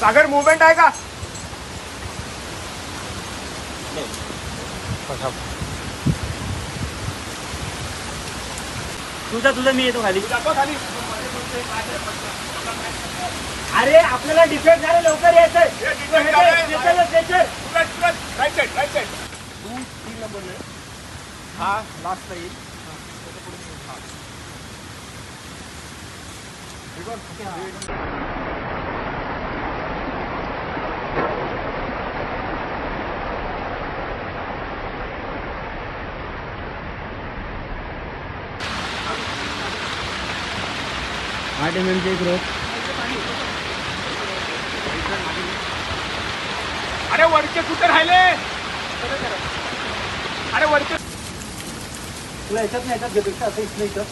सागर movement आएगा। तुझा तुझा मी येतो खाली. अरे आपल्याला डिफेक्ट झालं लवकर यायचं राईट साईड राईट साईड तू तीन नंबर हा लास्ट आठ एम एम चे एक रोप अरे वरचे कुठे राहिले? अरे वरचे तुला याच्यात नाही याच्यात घेतो असं इथलं इथं.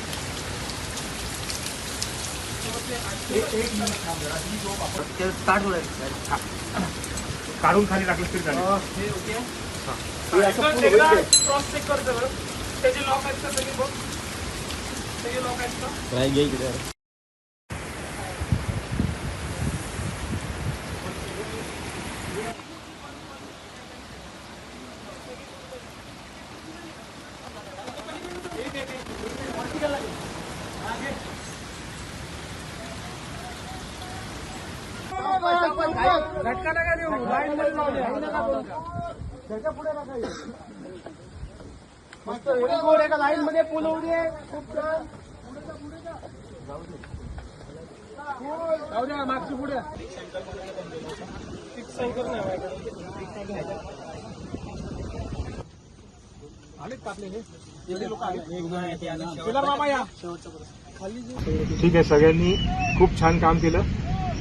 काढून खाली टाकलं तरी चालेल. हे. क्रॉस चेक करतो त्याचे लॉक आहेत का? सगळे बघ. लॉक आहेत का? झटका नका देऊ लाईन मध्ये मस्त व्हेरी गुड एका लाईन मध्ये पूल होऊ खूप छान जाऊ द्या मागची पुढे आलेत का आपले हे? लोक आले मामा या ठीक आहे सगळ्यांनी खूप छान काम केलं